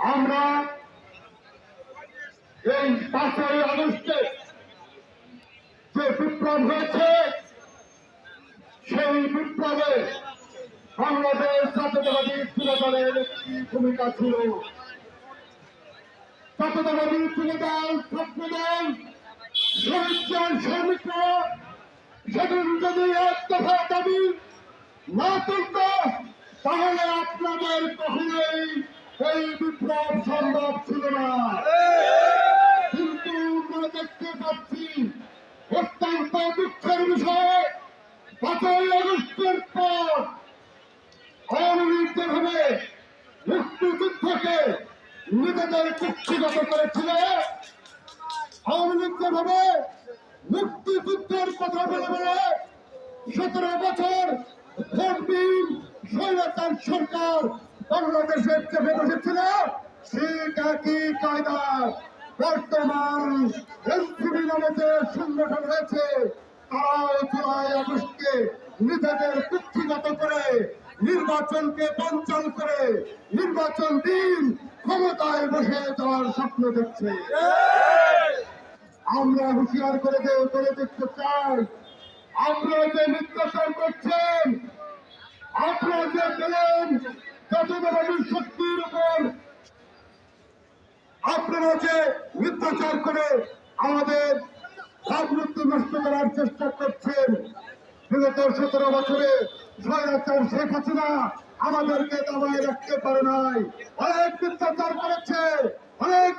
আমরা এই পাঁচই আগস্টে যে বিপ্লব হয়েছে, সেই বিপ্লবে বাংলাদেশ জাতীয়তাবাদী যুবদলের একটি ভূমিকা ছিল। জাতীয়তাবাদী যুবদল ছাত্রদল শ্রমিকদল শ্রমিকরা সেদিন যদি এক দফা দাবি না তুলত, তাহলে আপনাদের কখনোই এই বিপ্লব সম্ভব ছিল না। কিন্তু আমরা দেখতে পাচ্ছি, অত্যন্ত দুঃখের বিষয়, পাঁচই আগস্টের পর যেভাবে মুক্তিযুদ্ধকে নিজেদের কুক্ষিগত করেছিল। যেভাবে মুক্তিযুদ্ধের কথা বলে বলে সতেরো বছর ভোটবিহীন স্বৈরাচার সরকার বাংলাদেশে চেপে বসেছিল নির্বাচনকে বঞ্চন করে নির্বাচন দিন ক্ষমতায় বসে যাওয়ার স্বপ্ন দেখছে। আমরা হুঁশিয়ার করে করে দেখতে চাই। আপনারা যে নির্যাতন করছেন আপনারা যে পেলেন জাতীয়তাবাদী শক্তির উপর আপনারা যে মিথ্যাচার করে আমাদের ভাবমূর্তি নষ্ট করার চেষ্টা করছেন। সতেরো বছরে স্বৈরাচার শেখ হাসিনা আমাদেরকে দাবায় রাখতে পারে নাই। অনেক মিথ্যাচার করেছে, অনেক